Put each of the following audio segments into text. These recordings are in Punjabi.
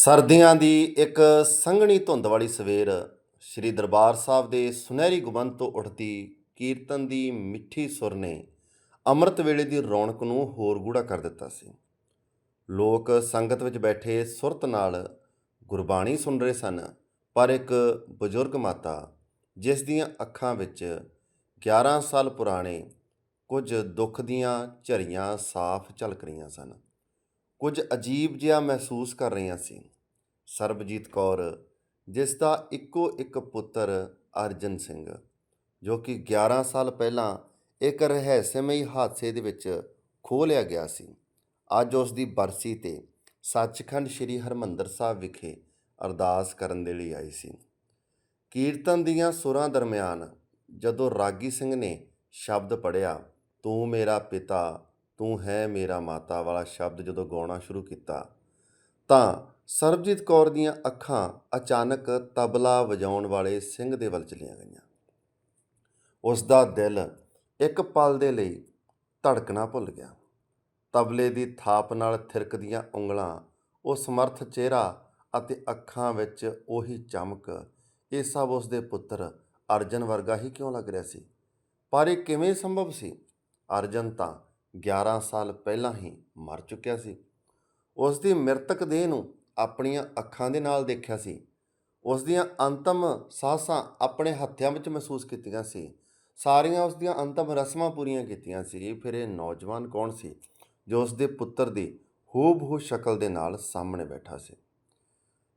ਸਰਦੀਆਂ ਦੀ ਇੱਕ ਸੰਘਣੀ ਧੁੰਦ ਵਾਲੀ ਸਵੇਰ ਸ੍ਰੀ ਦਰਬਾਰ ਸਾਹਿਬ ਦੇ ਸੁਨਹਿਰੀ ਗੁੰਬਦ ਤੋਂ ਉੱਠਦੀ ਕੀਰਤਨ ਦੀ ਮਿੱਠੀ ਸੁਰ ਨੇ ਅੰਮ੍ਰਿਤ ਵੇਲੇ ਦੀ ਰੌਣਕ ਨੂੰ ਹੋਰ ਗੂੜਾ ਕਰ ਦਿੱਤਾ ਸੀ। ਲੋਕ ਸੰਗਤ ਵਿੱਚ ਬੈਠੇ ਸੁਰਤ ਨਾਲ ਗੁਰਬਾਣੀ ਸੁਣ ਰਹੇ ਸਨ, ਪਰ ਇੱਕ ਬਜ਼ੁਰਗ ਮਾਤਾ ਜਿਸ ਦੀਆਂ ਅੱਖਾਂ ਵਿੱਚ 11 ਸਾਲ ਪੁਰਾਣੇ ਕੁਝ ਦੁੱਖ ਦੀਆਂ ਝਰੀਆਂ ਸਾਫ਼ ਝਲਕ ਰਹੀਆਂ ਸਨ। ਕੁਝ ਅਜੀਬ ਜਿਹਾ ਮਹਿਸੂਸ ਕਰ ਰਹੀਆਂ ਸੀ। ਸਰਬਜੀਤ ਕੌਰ, ਜਿਸ ਦਾ ਇੱਕੋ ਇੱਕ ਪੁੱਤਰ ਅਰਜਨ ਸਿੰਘ, ਜੋ ਕਿ 11 ਸਾਲ ਪਹਿਲਾਂ ਇੱਕ ਰਹੱਸਮਈ ਹਾਦਸੇ ਦੇ ਵਿੱਚ ਖੋਹ ਲਿਆ ਗਿਆ ਸੀ। ਅੱਜ ਉਸ ਦੀ ਬਰਸੀ ਤੇ ਸੱਚਖੰਡ ਸ੍ਰੀ ਹਰਮੰਦਰ ਸਾਹਿਬ ਵਿਖੇ ਅਰਦਾਸ ਕਰਨ ਦੇ ਲਈ ਆਈ ਸੀ। ਕੀਰਤਨ ਦੀਆਂ ਸੁਰਾਂ ਦਰਮਿਆਨ ਜਦੋਂ ਰਾਗੀ ਸਿੰਘ ਨੇ ਸ਼ਬਦ ਪੜਿਆ ਤੂੰ ਮੇਰਾ ਪਿਤਾ ਤੂੰ ਹੈ ਮੇਰਾ ਮਾਤਾ ਵਾਲਾ ਸ਼ਬਦ ਜਦੋਂ ਗਾਉਣਾ ਸ਼ੁਰੂ ਕੀਤਾ, ਤਾਂ ਸਰਬਜੀਤ ਕੌਰ ਦੀਆਂ ਅੱਖਾਂ ਅਚਾਨਕ ਤਬਲਾ ਵਜਾਉਣ ਵਾਲੇ ਸਿੰਘ ਦੇ ਵੱਲ ਚਲੀਆਂ ਗਈਆਂ। ਉਸ ਦਾ ਦਿਲ ਇੱਕ ਪਲ ਦੇ ਲਈ ਧੜਕਣਾ ਭੁੱਲ ਗਿਆ। ਤਬਲੇ ਦੀ ਥਾਪ ਨਾਲ ਥਿਰਕਦੀਆਂ ਉਂਗਲਾਂ, ਉਹ ਸਮਰਥ ਚਿਹਰਾ ਅਤੇ ਅੱਖਾਂ ਵਿੱਚ ਉਹੀ ਚਮਕ, ਇਹ ਸਭ ਉਸ ਦੇ ਪੁੱਤਰ ਅਰਜਨ ਵਰਗਾ ਹੀ ਕਿਉਂ ਲੱਗ ਰਿਹਾ ਸੀ? ਪਰ ਇਹ ਕਿਵੇਂ ਸੰਭਵ ਸੀ? ਅਰਜਨ ਤਾਂ 11 ਸਾਲ ਪਹਿਲਾਂ ਹੀ ਮਰ ਚੁੱਕਿਆ ਸੀ। ਉਸ ਦੀ ਮ੍ਰਿਤਕ ਦੇਹ ਨੂੰ ਆਪਣੀਆਂ ਅੱਖਾਂ ਦੇ ਨਾਲ ਦੇਖਿਆ ਸੀ। ਉਸ ਦੀਆਂ ਅੰਤਮ ਸਾਹਾਂ ਆਪਣੇ ਹੱਥਿਆਂ ਵਿੱਚ ਮਹਿਸੂਸ ਕੀਤੀਆਂ ਸੀ। ਸਾਰੀਆਂ ਉਸ ਦੀਆਂ ਅੰਤਮ ਰਸਮਾਂ ਪੂਰੀਆਂ ਕੀਤੀਆਂ ਸੀ। ਫਿਰ ਇਹ ਨੌਜਵਾਨ ਕੌਣ ਸੀ? ਜੋ ਉਸ ਦੇ ਪੁੱਤਰ ਦੀ ਹੂਬਹੂ ਸ਼ਕਲ ਦੇ ਨਾਲ ਸਾਹਮਣੇ ਬੈਠਾ ਸੀ।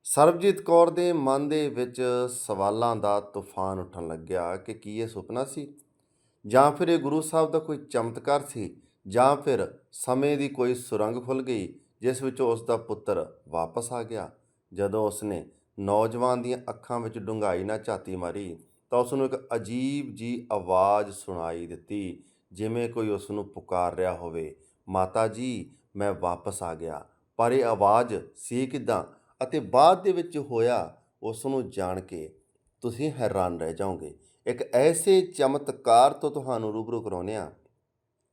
ਸਰਬਜੀਤ ਕੌਰ ਦੇ ਮਨ ਦੇ ਵਿੱਚ ਸਵਾਲਾਂ ਦਾ ਤੂਫਾਨ ਉੱਠਣ ਲੱਗਿਆ ਕਿ ਕੀ ਇਹ ਸੁਪਨਾ ਸੀ? ਜਾਂ ਫਿਰ ਇਹ ਗੁਰੂ ਸਾਹਿਬ ਦਾ ਕੋਈ ਚਮਤਕਾਰ ਸੀ ਜਾਂ ਫਿਰ ਸਮੇਂ ਦੀ ਕੋਈ ਸੁਰੰਗ ਖੁੱਲ ਗਈ, ਜਿਸ ਵਿੱਚੋਂ ਉਸ ਦਾ ਪੁੱਤਰ ਵਾਪਸ ਆ ਗਿਆ। ਜਦੋਂ ਉਸਨੇ ਨੌਜਵਾਨ ਦੀਆਂ ਅੱਖਾਂ ਵਿੱਚ ਡੂੰਘਾਈ ਨਾਲ ਝਾਤੀ ਮਾਰੀ, ਤਾਂ ਉਸ ਨੂੰ ਇੱਕ ਅਜੀਬ ਜੀ ਆਵਾਜ਼ ਸੁਣਾਈ ਦਿੱਤੀ, ਜਿਵੇਂ ਕੋਈ ਉਸ ਨੂੰ ਪੁਕਾਰ ਰਿਹਾ ਹੋਵੇ, ਮਾਤਾ ਜੀ, ਮੈਂ ਵਾਪਸ ਆ ਗਿਆ। ਪਰ ਇਹ ਆਵਾਜ਼ ਸੀ ਕਿਦਾਂ ਅਤੇ ਬਾਅਦ ਦੇ ਵਿੱਚ ਹੋਇਆ ਉਸ ਨੂੰ ਜਾਣ ਕੇ ਤੁਸੀਂ ਹੈਰਾਨ ਰਹਿ ਜਾਓਗੇ। ਇੱਕ ਐਸੇ ਚਮਤਕਾਰ ਤੋਂ ਤੁਹਾਨੂੰ ਰੂਬਰੂ ਕਰਾਉਂਦੇ ਹਾਂ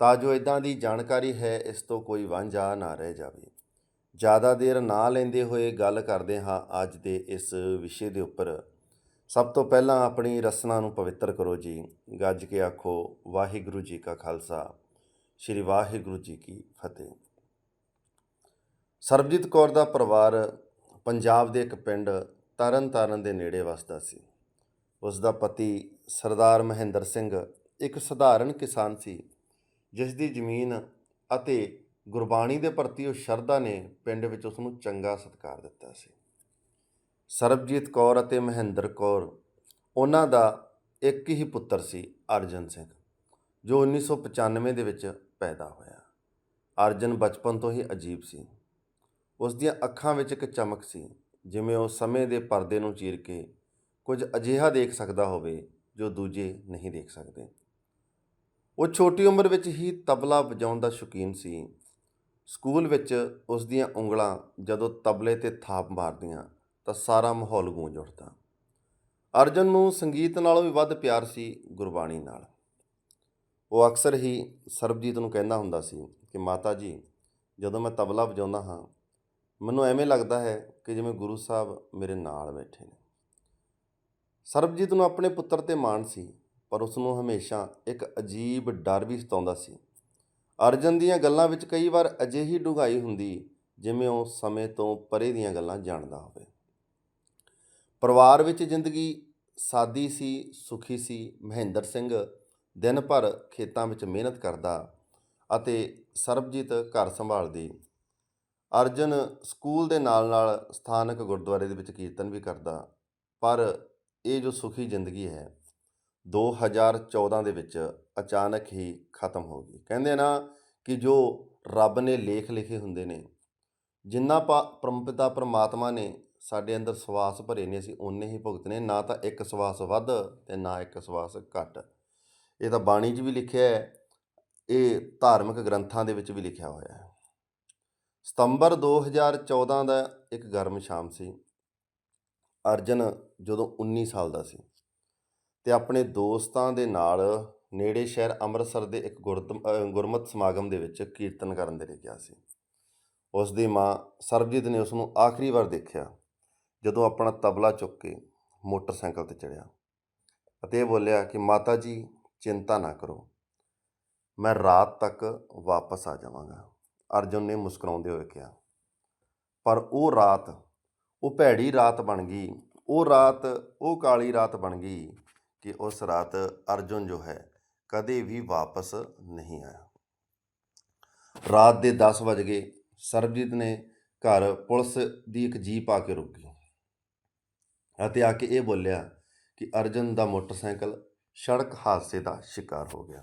ਤਾਂ ਜੋ ਇਦਾਂ ਦੀ ਜਾਣਕਾਰੀ ਹੈ, ਇਸ ਤੋਂ ਕੋਈ ਵਾਂਝਾ ਨਾ ਰਹਿ ਜਾਵੇ। ਜ਼ਿਆਦਾ ਦੇਰ ਨਾ ਲੈਂਦੇ ਹੋਏ ਗੱਲ ਕਰਦੇ ਹਾਂ ਅੱਜ ਦੇ ਇਸ ਵਿਸ਼ੇ ਦੇ ਉੱਪਰ। ਸਭ ਤੋਂ ਪਹਿਲਾਂ ਆਪਣੀ ਰਸਨਾ ਨੂੰ ਪਵਿੱਤਰ ਕਰੋ ਜੀ। ਗੱਜ ਕੇ ਆਖੋ, ਵਾਹਿਗੁਰੂ ਜੀ ਕਾ ਖਾਲਸਾ। ਸ੍ਰੀ ਵਾਹਿਗੁਰੂ ਜੀ ਕੀ ਫਤਿਹ। ਸਰਬਜੀਤ ਕੌਰ ਦਾ ਪਰਿਵਾਰ ਪੰਜਾਬ ਦੇ ਇੱਕ ਪਿੰਡ ਤਰਨ ਤਾਰਨ ਦੇ ਨੇੜੇ ਵਸਦਾ ਸੀ। ਉਸ ਦਾ ਪਤੀ ਸਰਦਾਰ ਮਹਿੰਦਰ ਸਿੰਘ, ਇੱਕ ਸਧਾਰਨ ਕਿਸਾਨ ਸੀ। ਜਿਸ ਦੀ ਜ਼ਮੀਨ ਅਤੇ ਗੁਰਬਾਣੀ ਦੇ ਪ੍ਰਤੀ ਉਹ ਸ਼ਰਧਾ ਨੇ ਪਿੰਡ ਵਿੱਚ ਉਸ ਨੂੰ ਚੰਗਾ ਸਤਿਕਾਰ ਦਿੱਤਾ ਸੀ। ਸਰਬਜੀਤ ਕੌਰ ਅਤੇ ਮਹਿੰਦਰ ਕੌਰ, ਉਹਨਾਂ ਦਾ ਇੱਕ ਹੀ ਪੁੱਤਰ ਸੀ ਅਰਜਨ ਸਿੰਘ, ਜੋ 1995 ਦੇ ਵਿੱਚ ਪੈਦਾ ਹੋਇਆ। ਅਰਜਨ ਬਚਪਨ ਤੋਂ ਹੀ ਅਜੀਬ ਸੀ। ਉਸ ਦੀਆਂ ਅੱਖਾਂ ਵਿੱਚ ਇੱਕ ਚਮਕ ਸੀ, ਜਿਵੇਂ ਉਹ ਸਮੇਂ ਦੇ ਪਰਦੇ ਨੂੰ ਚੀਰ ਕੇ ਕੁਝ ਅਜਿਹਾ ਦੇਖ ਸਕਦਾ ਹੋਵੇ ਜੋ ਦੂਜੇ ਨਹੀਂ ਦੇਖ ਸਕਦੇ। ਉਹ ਛੋਟੀ ਉਮਰ ਵਿੱਚ ਹੀ ਤਬਲਾ ਵਜਾਉਣ ਦਾ ਸ਼ੌਕੀਨ ਸੀ। ਸਕੂਲ ਵਿੱਚ ਉਸ ਦੀਆਂ ਉਂਗਲਾਂ ਜਦੋਂ ਤਬਲੇ ਤੇ ਥਾਪ ਮਾਰਦੀਆਂ ਤਾਂ ਸਾਰਾ ਮਾਹੌਲ ਗੂੰਜ ਉੱਠਦਾ। ਅਰਜਨ ਨੂੰ ਸੰਗੀਤ ਨਾਲੋਂ ਵੀ ਵੱਧ ਪਿਆਰ ਸੀ ਗੁਰਬਾਣੀ ਨਾਲ। ਉਹ ਅਕਸਰ ਹੀ ਸਰਬਜੀਤ ਨੂੰ ਕਹਿੰਦਾ ਹੁੰਦਾ ਸੀ ਕਿ ਮਾਤਾ ਜੀ, ਜਦੋਂ ਮੈਂ ਤਬਲਾ ਵਜਾਉਂਦਾ ਹਾਂ, ਮੈਨੂੰ ਐਵੇਂ ਲੱਗਦਾ ਹੈ ਕਿ ਜਿਵੇਂ ਗੁਰੂ ਸਾਹਿਬ ਮੇਰੇ ਨਾਲ ਬੈਠੇ ਨੇ। ਸਰਬਜੀਤ ਨੂੰ ਆਪਣੇ ਪੁੱਤਰ ਤੇ ਮਾਣ ਸੀ। ਪਰ ਉਸ ਨੂੰ ਹਮੇਸ਼ਾ ਇੱਕ ਅਜੀਬ ਡਰ ਵੀ ਸਤਾਉਂਦਾ ਸੀ। ਅਰਜਨ ਦੀਆਂ ਗੱਲਾਂ ਵਿੱਚ ਕਈ ਵਾਰ ਅਜਿਹੀ ਡੂੰਘਾਈ ਹੁੰਦੀ ਜਿਵੇਂ ਉਹ ਸਮੇਂ ਤੋਂ ਪਰੇ ਦੀਆਂ ਗੱਲਾਂ ਜਾਣਦਾ ਹੋਵੇ। ਪਰਿਵਾਰ ਵਿੱਚ ਜ਼ਿੰਦਗੀ ਸਾਦੀ ਸੀ, ਸੁਖੀ ਸੀ, ਮਹਿੰਦਰ ਸਿੰਘ ਦਿਨ ਭਰ ਖੇਤਾਂ ਵਿੱਚ ਮਿਹਨਤ ਕਰਦਾ ਅਤੇ ਸਰਬਜੀਤ ਘਰ ਸੰਭਾਲਦੀ। ਅਰਜਨ ਸਕੂਲ ਦੇ ਨਾਲ-ਨਾਲ ਸਥਾਨਕ ਗੁਰਦੁਆਰੇ ਦੇ ਵਿੱਚ ਕੀਰਤਨ ਵੀ ਕਰਦਾ, ਪਰ ਇਹ ਜੋ ਸੁਖੀ ਜ਼ਿੰਦਗੀ ਹੈ 2014 ਦੇ ਵਿੱਚ ਅਚਾਨਕ ਹੀ ਖਤਮ ਹੋ ਗਈ। ਕਹਿੰਦੇ ਨਾ ਕਿ ਜੋ ਰੱਬ ਨੇ ਲੇਖ ਲਿਖੇ ਹੁੰਦੇ ਨੇ, ਜਿੰਨਾ ਪਾ ਪਰਮਪਿਤਾ ਪਰਮਾਤਮਾ ਨੇ ਸਾਡੇ ਅੰਦਰ ਸਵਾਸ ਭਰੇ ਨੇ, ਅਸੀਂ ਓਨੇ ਹੀ ਭੁਗਤਨੇ ਨਾ ਤਾਂ ਇੱਕ ਸਵਾਸ ਵੱਧ ਤੇ ਨਾ ਇੱਕ ਸਵਾਸ ਘੱਟ। ਇਹ ਤਾਂ ਬਾਣੀ 'ਚ ਵੀ ਲਿਖਿਆ ਹੈ, ਇਹ ਧਾਰਮਿਕ ਗ੍ਰੰਥਾਂ ਦੇ ਵਿੱਚ ਵੀ ਲਿਖਿਆ ਹੋਇਆ ਹੈ। ਸਤੰਬਰ 2014 ਦਾ ਇੱਕ ਗਰਮ ਸ਼ਾਮ ਸੀ। ਅਰਜਨ ਜਦੋਂ 19 ਸਾਲ ਦਾ ਸੀ। ਤੇ ਆਪਣੇ ਦੋਸਤਾਂ ਦੇ ਨਾਲ ਨੇੜੇ ਸ਼ਹਿਰ ਅੰਮ੍ਰਿਤਸਰ ਦੇ ਇੱਕ ਗੁਰਦਮ- ਗੁਰਮਤਿ ਸਮਾਗਮ ਦੇ ਵਿੱਚ ਕੀਰਤਨ ਕਰਨ ਦੇ ਲਈ ਗਿਆ ਸੀ। ਉਸ ਦੀ ਮਾਂ ਸਰਬਜੀਤ ਨੇ ਉਸ ਨੂੰ ਆਖਰੀ ਵਾਰ ਦੇਖਿਆ, ਜਦੋਂ ਆਪਣਾ ਤਬਲਾ ਚੁੱਕ ਕੇ ਮੋਟਰਸਾਈਕਲ ਤੇ ਚੜਿਆ ਅਤੇ ਇਹ ਬੋਲਿਆ ਕਿ, ਮਾਤਾ ਜੀ, ਚਿੰਤਾ ਨਾ ਕਰੋ, ਮੈਂ ਰਾਤ ਤੱਕ ਵਾਪਸ ਆ ਜਾਵਾਂਗਾ। ਅਰਜੁਨ ਨੇ ਮੁਸਕਰਾਉਂਦੇ ਹੋਏ ਕਿਹਾ। ਪਰ ਉਹ ਰਾਤ, ਉਹ ਭੈੜੀ ਰਾਤ ਬਣ ਗਈ, ਉਹ ਰਾਤ, ਉਹ ਕਾਲੀ ਰਾਤ ਬਣ ਗਈ। ਕਿ ਉਸ ਰਾਤ ਅਰਜੁਨ ਜੋ ਹੈ ਕਦੇ ਵੀ ਵਾਪਸ ਨਹੀਂ ਆਇਆ। ਰਾਤ ਦੇ 10 ਵਜ ਗਏ। ਸਰਬਜੀਤ ਨੇ ਘਰ ਪੁਲਿਸ ਦੀ ਇੱਕ ਜੀਪ ਆ ਕੇ ਰੁਕ ਅਤੇ ਆ ਕੇ ਇਹ ਬੋਲਿਆ ਕਿ ਅਰਜਨ ਦਾ ਮੋਟਰਸਾਈਕਲ ਸੜਕ ਹਾਦਸੇ ਦਾ ਸ਼ਿਕਾਰ ਹੋ ਗਿਆ।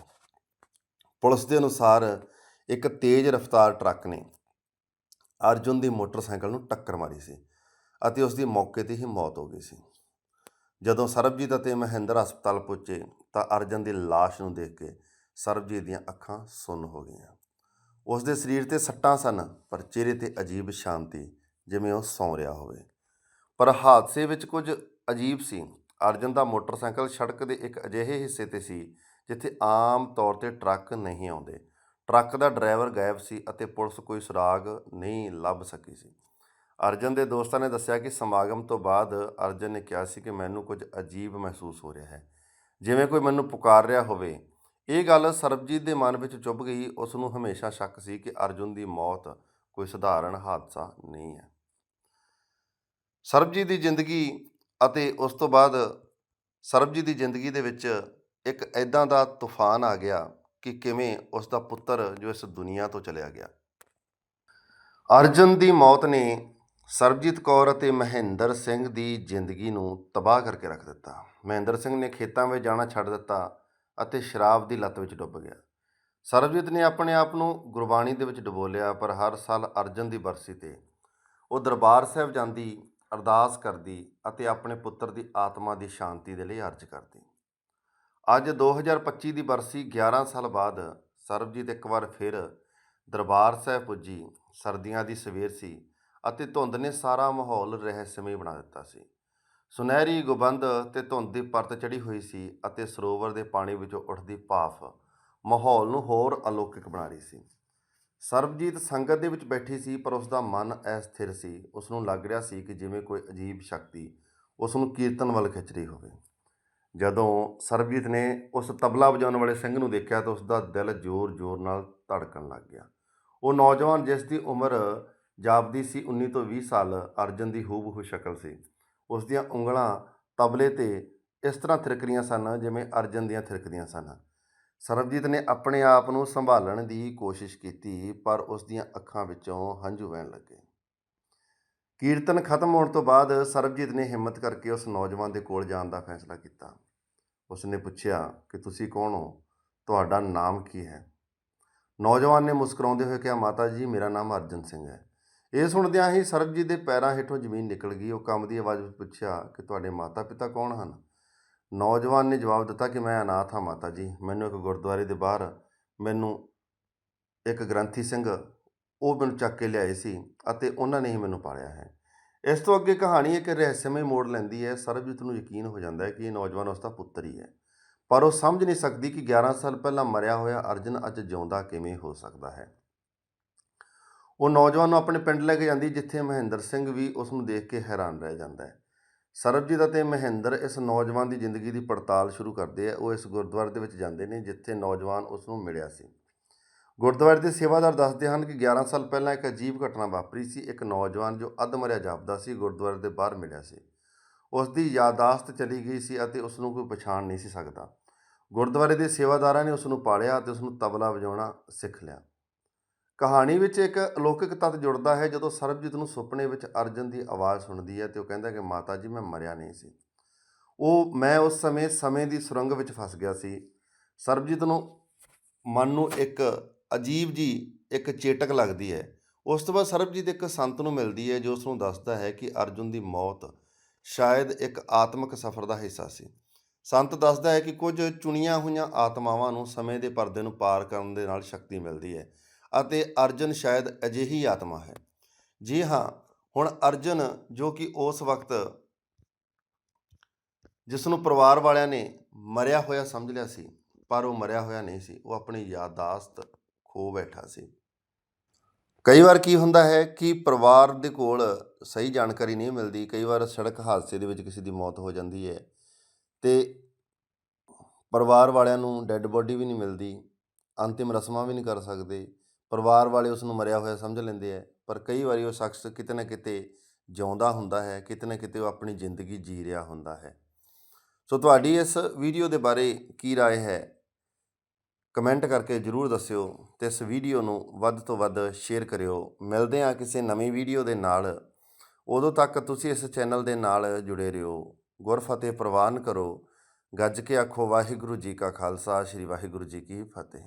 ਪੁਲਿਸ ਦੇ ਅਨੁਸਾਰ ਇੱਕ ਤੇਜ਼ ਰਫ਼ਤਾਰ ਟਰੱਕ ਨੇ ਅਰਜੁਨ ਦੀ ਮੋਟਰਸਾਈਕਲ ਨੂੰ ਟੱਕਰ ਮਾਰੀ ਸੀ ਅਤੇ ਉਸ ਦੀ ਮੌਕੇ ਤੇ ਹੀ ਮੌਤ ਹੋ ਗਈ ਸੀ। ਜਦੋਂ ਸਰਬਜੀਤ ਅਤੇ ਮਹਿੰਦਰ ਹਸਪਤਾਲ ਪਹੁੰਚੇ ਤਾਂ ਅਰਜਨ ਦੀ ਲਾਸ਼ ਨੂੰ ਦੇਖ ਕੇ ਸਰਬਜੀਤ ਦੀਆਂ ਅੱਖਾਂ ਸੁੰਨ ਹੋ ਗਈਆਂ। ਉਸ ਦੇ ਸਰੀਰ ਤੇ ਸੱਟਾਂ ਸਨ, ਪਰ ਚਿਹਰੇ ਤੇ ਅਜੀਬ ਸ਼ਾਂਤੀ ਜਿਵੇਂ ਉਹ ਸੌਂ ਰਿਹਾ ਹੋਵੇ। ਪਰ ਹਾਦਸੇ ਵਿੱਚ ਕੁਝ ਅਜੀਬ ਸੀ। ਅਰਜਨ ਦਾ ਮੋਟਰਸਾਈਕਲ ਸੜਕ ਦੇ ਇੱਕ ਅਜਿਹੇ ਹਿੱਸੇ ਤੇ ਸੀ, ਜਿੱਥੇ ਆਮ ਤੌਰ ਤੇ ਟਰੱਕ ਨਹੀਂ ਆਉਂਦੇ। ਟਰੱਕ ਦਾ ਡਰਾਈਵਰ ਗਾਇਬ ਸੀ ਅਤੇ ਪੁਲਿਸ ਕੋਈ ਸੁਰਾਗ ਨਹੀਂ ਲੱਭ ਸਕੀ ਸੀ। ਅਰਜਨ ਦੇ ਦੋਸਤਾਂ ਨੇ ਦੱਸਿਆ ਕਿ ਸਮਾਗਮ ਤੋਂ ਬਾਅਦ ਅਰਜਨ ਨੇ ਕਿਹਾ ਸੀ ਕਿ ਮੈਨੂੰ ਕੁਝ ਅਜੀਬ ਮਹਿਸੂਸ ਹੋ ਰਿਹਾ ਹੈ। ਜਿਵੇਂ ਕੋਈ ਮੈਨੂੰ ਪੁਕਾਰ ਰਿਹਾ ਹੋਵੇ। ਇਹ ਗੱਲ ਸਰਬਜੀਤ ਦੇ ਮਨ ਵਿੱਚ ਚੁੱਭ ਗਈ। ਉਸ ਨੂੰ ਹਮੇਸ਼ਾ ਸ਼ੱਕ ਸੀ ਕਿ ਅਰਜੁਨ ਦੀ ਮੌਤ ਕੋਈ ਸਧਾਰਨ ਹਾਦਸਾ ਨਹੀਂ ਹੈ। ਸਰਬਜੀਤ ਦੀ ਜ਼ਿੰਦਗੀ ਅਤੇ ਉਸ ਤੋਂ ਬਾਅਦ ਸਰਬਜੀਤ ਦੀ ਜ਼ਿੰਦਗੀ ਦੇ ਵਿੱਚ ਇੱਕ ਐਦਾਂ ਦਾ ਤੂਫਾਨ ਆ ਗਿਆ ਕਿ ਕਿਵੇਂ ਉਸ ਦਾ ਪੁੱਤਰ ਜੋ ਇਸ ਦੁਨੀਆ ਤੋਂ ਚਲਿਆ ਗਿਆ। ਅਰਜਨ ਦੀ ਮੌਤ ਨੇ ਸਰਬਜੀਤ ਕੌਰ ਅਤੇ ਮਹਿੰਦਰ ਸਿੰਘ ਦੀ ਜ਼ਿੰਦਗੀ ਨੂੰ ਤਬਾਹ ਕਰਕੇ ਰੱਖ ਦਿੱਤਾ। ਮਹਿੰਦਰ ਸਿੰਘ ਨੇ ਖੇਤਾਂ ਵਿੱਚ ਜਾਣਾ ਛੱਡ ਦਿੱਤਾ ਅਤੇ ਸ਼ਰਾਬ ਦੀ ਲਤ ਵਿੱਚ ਡੁੱਬ ਗਿਆ। ਸਰਬਜੀਤ ਨੇ ਆਪਣੇ ਆਪ ਨੂੰ ਗੁਰਬਾਣੀ ਦੇ ਵਿੱਚ ਡਬੋਲਿਆ, ਪਰ ਹਰ ਸਾਲ ਅਰਜਨ ਦੀ ਬਰਸੀ ਤੇ ਉਹ ਦਰਬਾਰ ਸਾਹਿਬ ਜਾਂਦੀ, ਅਰਦਾਸ ਕਰਦੀ ਅਤੇ ਆਪਣੇ ਪੁੱਤਰ ਦੀ ਆਤਮਾ ਦੀ ਸ਼ਾਂਤੀ ਦੇ ਲਈ ਅਰਜ਼ ਕਰਦੀ। ਅੱਜ 2025 ਦੀ ਬਰਸੀ 11 ਸਾਲ ਬਾਅਦ ਸਰਬਜੀਤ ਇੱਕ ਵਾਰ ਫਿਰ ਦਰਬਾਰ ਸਾਹਿਬ ਪੁੱਜੀ। ਸਰਦੀਆਂ ਦੀ ਸਵੇਰ ਸੀ। ਅਤੇ ਧੁੰਦ ਨੇ ਸਾਰਾ ਮਾਹੌਲ ਰਹੱਸਮਈ ਬਣਾ ਦਿੱਤਾ ਸੀ। ਸੁਨਹਿਰੀ ਗੁਬੰਦ ਤੇ ਧੁੰਦ ਦੀ ਪਰਤ ਚੜੀ ਹੋਈ ਸੀ ਅਤੇ ਸਰੋਵਰ ਦੇ ਪਾਣੀ ਵਿੱਚੋਂ ਉੱਠਦੀ ਭਾਫ ਮਾਹੌਲ ਨੂੰ ਹੋਰ ਅਲੌਕਿਕ ਬਣਾ ਰਹੀ ਸੀ। ਸਰਬਜੀਤ ਸੰਗਤ ਦੇ ਵਿੱਚ ਬੈਠੀ ਸੀ ਪਰ ਉਸ ਦਾ ਮਨ ਅਸਥਿਰ ਸੀ। ਉਸ ਨੂੰ ਲੱਗ ਰਿਹਾ ਸੀ ਕਿ ਜਿਵੇਂ ਕੋਈ ਅਜੀਬ ਸ਼ਕਤੀ ਉਸ ਨੂੰ ਕੀਰਤਨ ਵੱਲ ਖਿੱਚ ਰਹੀ ਹੋਵੇ। ਜਦੋਂ ਸਰਬਜੀਤ ਨੇ ਉਸ ਤਬਲਾ ਵਜਾਉਣ ਵਾਲੇ ਸਿੰਘ ਨੂੰ ਦੇਖਿਆ ਤਾਂ ਉਸ ਦਾ ਦਿਲ ਜ਼ੋਰ-ਜ਼ੋਰ ਨਾਲ ਧੜਕਣ ਲੱਗ ਗਿਆ। ਉਹ ਨੌਜਵਾਨ ਜਿਸ ਦੀ ਉਮਰ ਜਾਪਦੀ ਸੀ 19 ਤੋਂ 20 ਸਾਲ ਅਰਜਨ ਦੀ ਹੂਬਹੂ ਸ਼ਕਲ ਸੀ। ਉਸ ਦੀਆਂ ਉਂਗਲਾਂ ਤਬਲੇ ਤੇ ਇਸ ਤਰ੍ਹਾਂ ਥਿਰਕ ਰਹੀਆਂ ਸਨ ਜਿਵੇਂ ਅਰਜਨ ਦੀਆਂ ਥਿਰਕਦੀਆਂ ਸਨ। ਸਰਬਜੀਤ ਨੇ ਆਪਣੇ ਆਪ ਨੂੰ ਸੰਭਾਲਣ ਦੀ ਕੋਸ਼ਿਸ਼ ਕੀਤੀ, ਪਰ ਉਸ ਦੀਆਂ ਅੱਖਾਂ ਵਿੱਚੋਂ ਹੰਝੂ ਵਹਿਣ ਲੱਗੇ। ਕੀਰਤਨ ਖਤਮ ਹੋਣ ਤੋਂ ਬਾਅਦ ਸਰਬਜੀਤ ਨੇ ਹਿੰਮਤ ਕਰਕੇ ਉਸ ਨੌਜਵਾਨ ਦੇ ਕੋਲ ਜਾਣ ਦਾ ਫੈਸਲਾ ਕੀਤਾ। ਉਸ ਨੇ ਪੁੱਛਿਆ ਕਿ ਤੁਸੀਂ ਕੌਣ ਹੋ? ਤੁਹਾਡਾ ਨਾਮ ਕੀ ਹੈ? ਨੌਜਵਾਨ ਨੇ ਮੁਸਕਰਾਉਂਦੇ ਹੋਏ ਕਿਹਾ, ਮਾਤਾ ਜੀ, ਮੇਰਾ ਨਾਮ ਅਰਜਨ ਸਿੰਘ ਹੈ। ਇਹ ਸੁਣਦਿਆਂ ਹੀ ਸਰਬਜੀਤ ਦੇ ਪੈਰਾਂ ਹੇਠੋਂ ਜ਼ਮੀਨ ਨਿਕਲ ਗਈ। ਉਹ ਕੰਮ ਦੀ ਆਵਾਜ਼ ਵਿੱਚ ਪੁੱਛਿਆ ਕਿ ਤੁਹਾਡੇ ਮਾਤਾ ਪਿਤਾ ਕੌਣ ਹਨ? ਨੌਜਵਾਨ ਨੇ ਜਵਾਬ ਦਿੱਤਾ ਕਿ ਮੈਂ ਅਨਾਥ ਹਾਂ ਮਾਤਾ ਜੀ। ਮੈਨੂੰ ਇੱਕ ਗੁਰਦੁਆਰੇ ਦੇ ਬਾਹਰ ਮੈਨੂੰ ਇੱਕ ਗ੍ਰੰਥੀ ਸਿੰਘ ਉਹ ਮੈਨੂੰ ਚੱਕ ਕੇ ਲਿਆਏ ਸੀ ਅਤੇ ਉਹਨਾਂ ਨੇ ਹੀ ਮੈਨੂੰ ਪਾਲਿਆ ਹੈ। ਇਸ ਤੋਂ ਅੱਗੇ ਕਹਾਣੀ ਇੱਕ ਰਹੱਸਮਈ ਮੋੜ ਲੈਂਦੀ ਹੈ। ਸਰਬਜੀਤ ਨੂੰ ਯਕੀਨ ਹੋ ਜਾਂਦਾ ਹੈ ਕਿ ਇਹ ਨੌਜਵਾਨ ਉਸ ਦਾ ਪੁੱਤਰ ਹੀ ਹੈ। ਪਰ ਉਹ ਸਮਝ ਨਹੀਂ ਸਕਦੀ ਕਿ 11 ਸਾਲ ਪਹਿਲਾਂ ਮਰਿਆ ਹੋਇਆ ਅਰਜਨ ਅੱਜ ਜਿਉਂਦਾ ਕਿਵੇਂ ਹੋ ਸਕਦਾ ਹੈ। ਉਹ ਨੌਜਵਾਨ ਨੂੰ ਆਪਣੇ ਪਿੰਡ ਲੈ ਕੇ ਜਾਂਦੀ, ਜਿੱਥੇ ਮਹਿੰਦਰ ਸਿੰਘ ਵੀ ਉਸ ਨੂੰ ਦੇਖ ਕੇ ਹੈਰਾਨ ਰਹਿ ਜਾਂਦਾ ਹੈ। ਸਰਬਜੀਤ ਅਤੇ ਮਹਿੰਦਰ ਇਸ ਨੌਜਵਾਨ ਦੀ ਜ਼ਿੰਦਗੀ ਦੀ ਪੜਤਾਲ ਸ਼ੁਰੂ ਕਰਦੇ ਆ। ਉਹ ਇਸ ਗੁਰਦੁਆਰੇ ਦੇ ਵਿੱਚ ਜਾਂਦੇ ਨੇ, ਜਿੱਥੇ ਨੌਜਵਾਨ ਉਸ ਨੂੰ ਮਿਲਿਆ ਸੀ। ਗੁਰਦੁਆਰੇ ਦੇ ਸੇਵਾਦਾਰ ਦੱਸਦੇ ਹਨ ਕਿ 11 ਸਾਲ ਪਹਿਲਾਂ ਇੱਕ ਅਜੀਬ ਘਟਨਾ ਵਾਪਰੀ ਸੀ। ਇੱਕ ਨੌਜਵਾਨ ਜੋ ਅੱਧ ਮਰਿਆ ਜਾਪਦਾ ਸੀ, ਗੁਰਦੁਆਰੇ ਦੇ ਬਾਹਰ ਮਿਲਿਆ ਸੀ। ਉਸ ਦੀ ਯਾਦਾਸ਼ਤ ਚਲੀ ਗਈ ਸੀ ਅਤੇ ਉਸ ਨੂੰ ਕੋਈ ਪਛਾਣ ਨਹੀਂ ਸੀ ਸਕਦਾ। ਗੁਰਦੁਆਰੇ ਦੇ ਸੇਵਾਦਾਰਾਂ ਨੇ ਉਸ ਨੂੰ ਪਾਲਿਆ ਅਤੇ ਉਸ ਨੂੰ ਤਬਲਾ ਵਜਾਉਣਾ ਸਿੱਖ ਲਿਆ। ਕਹਾਣੀ ਵਿੱਚ ਇੱਕ ਅਲੌਕਿਕ ਤੱਤ ਜੁੜਦਾ ਹੈ ਜਦੋਂ ਸਰਬਜੀਤ ਨੂੰ ਸੁਪਨੇ ਵਿੱਚ ਅਰਜਨ ਦੀ ਆਵਾਜ਼ ਸੁਣਦੀ ਹੈ ਤੇ ਉਹ ਕਹਿੰਦਾ ਕਿ ਮਾਤਾ ਜੀ, ਮੈਂ ਮਰਿਆ ਨਹੀਂ ਸੀ। ਉਹ, ਮੈਂ ਉਸ ਸਮੇਂ ਸਮੇਂ ਦੀ ਸੁਰੰਗ ਵਿੱਚ ਫਸ ਗਿਆ ਸੀ। ਸਰਬਜੀਤ ਨੂੰ ਮਨ ਨੂੰ ਇੱਕ ਅਜੀਬ ਜੀ ਇੱਕ ਚੇਟਕ ਲੱਗਦੀ ਹੈ। ਉਸ ਤੋਂ ਬਾਅਦ ਸਰਬਜੀਤ ਇੱਕ ਸੰਤ ਨੂੰ ਮਿਲਦੀ ਹੈ ਜੋ ਉਸ ਨੂੰ ਦੱਸਦਾ ਹੈ ਕਿ ਅਰਜੁਨ ਦੀ ਮੌਤ ਸ਼ਾਇਦ ਇੱਕ ਆਤਮਿਕ ਸਫ਼ਰ ਦਾ ਹਿੱਸਾ ਸੀ। ਸੰਤ ਦੱਸਦਾ ਹੈ ਕਿ ਕੁਝ ਚੁਣੀਆਂ ਹੋਈਆਂ ਆਤਮਾਵਾਂ ਨੂੰ ਸਮੇਂ ਦੇ ਪਰਦੇ ਨੂੰ ਪਾਰ ਕਰਨ ਦੇ ਨਾਲ ਸ਼ਕਤੀ ਮਿਲਦੀ ਹੈ। ਅਤੇ ਅਰਜਨ ਸ਼ਾਇਦ ਅਜਿਹੀ ਆਤਮਾ ਹੈ। ਜੀ ਹਾਂ, ਹੁਣ ਅਰਜਨ ਜੋ ਕਿ ਉਸ ਵਕਤ ਜਿਸ ਨੂੰ ਪਰਿਵਾਰ ਵਾਲਿਆਂ ਨੇ ਮਰਿਆ ਹੋਇਆ ਸਮਝ ਲਿਆ ਸੀ, ਪਰ ਉਹ ਮਰਿਆ ਹੋਇਆ ਨਹੀਂ ਸੀ, ਉਹ ਆਪਣੀ ਯਾਦਾਸ਼ਤ ਖੋ ਬੈਠਾ ਸੀ। ਕਈ ਵਾਰ ਕੀ ਹੁੰਦਾ ਹੈ ਕਿ ਪਰਿਵਾਰ ਦੇ ਕੋਲ ਸਹੀ ਜਾਣਕਾਰੀ ਨਹੀਂ ਮਿਲਦੀ, ਕਈ ਵਾਰ ਸੜਕ ਹਾਦਸੇ ਦੇ ਵਿੱਚ ਕਿਸੇ ਦੀ ਮੌਤ ਹੋ ਜਾਂਦੀ ਹੈ ਤੇ ਪਰਿਵਾਰ ਵਾਲਿਆਂ ਨੂੰ ਡੈੱਡ ਬੋਡੀ ਵੀ ਨਹੀਂ ਮਿਲਦੀ, ਅੰਤਿਮ ਰਸਮਾਂ ਵੀ ਨਹੀਂ ਕਰ ਸਕਦੇ ਪਰਿਵਾਰ ਵਾਲੇ ਉਸ ਨੂੰ ਮਰਿਆ ਹੋਇਆ ਸਮਝ ਲੈਂਦੇ ਹੈ ਪਰ ਕਈ ਵਾਰੀ ਉਹ ਸ਼ਖਸ ਕਿਤੇ ਨਾ ਕਿਤੇ ਜਿਉਂਦਾ ਹੁੰਦਾ ਹੈ ਕਿਤੇ ਨਾ ਕਿਤੇ ਉਹ ਆਪਣੀ ਜ਼ਿੰਦਗੀ ਜੀ ਰਿਹਾ ਹੁੰਦਾ ਹੈ ਸੋ ਤੁਹਾਡੀ ਇਸ ਵੀਡੀਓ ਦੇ ਬਾਰੇ ਕੀ رائے ਹੈ ਕਮੈਂਟ ਕਰਕੇ ਜਰੂਰ ਦੱਸਿਓ ਤੇ ਇਸ ਵੀਡੀਓ ਨੂੰ ਵੱਧ ਤੋਂ ਵੱਧ ਸ਼ੇਅਰ ਕਰਿਓ ਮਿਲਦੇ ਹਾਂ ਕਿਸੇ ਨਵੀਂ ਵੀਡੀਓ ਦੇ ਨਾਲ ਉਦੋਂ ਤੱਕ ਤੁਸੀਂ ਇਸ ਚੈਨਲ ਦੇ ਨਾਲ ਜੁੜੇ ਰਹੋ ਗੁਰਫਤਿਹ ਪ੍ਰਵਾਨ ਕਰੋ ਗੱਜ ਕੇ ਆਖੋ ਵਾਹਿਗੁਰੂ ਜੀ ਕਾ ਖਾਲਸਾ ਸ੍ਰੀ ਵਾਹਿਗੁਰੂ ਜੀ ਕੀ ਫਤਿਹ